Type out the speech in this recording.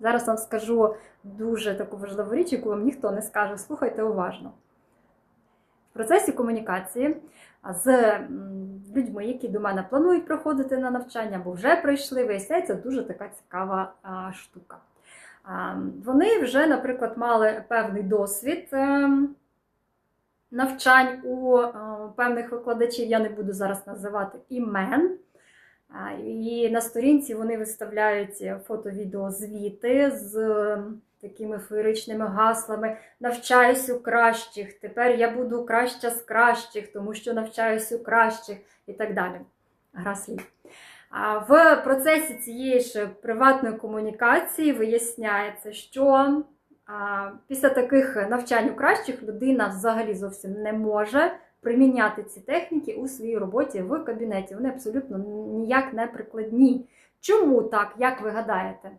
Зараз вам скажу дуже таку важливу річ, яку вам ніхто не скаже. Слухайте уважно. В процесі комунікації з людьми, які до мене планують проходити на навчання або вже прийшли, виясняється дуже така цікава штука. Вони вже, наприклад, мали певний досвід ем, навчань у е, певних викладачів, я не буду зараз називати імен. І на сторінці вони виставляють фото-відео звіти з такими феєричними гаслами навчаюсь у кращих, тепер я буду краща з кращих, тому що навчаюсь у кращих і так далі. Гра слів. А в процесі цієї ж приватної комунікації виясняється, що після таких навчань у кращих людина взагалі зовсім не може приміняти ці техніки у своїй роботі в кабінеті. Вони абсолютно ніяк не прикладні. Чому так, як ви гадаєте?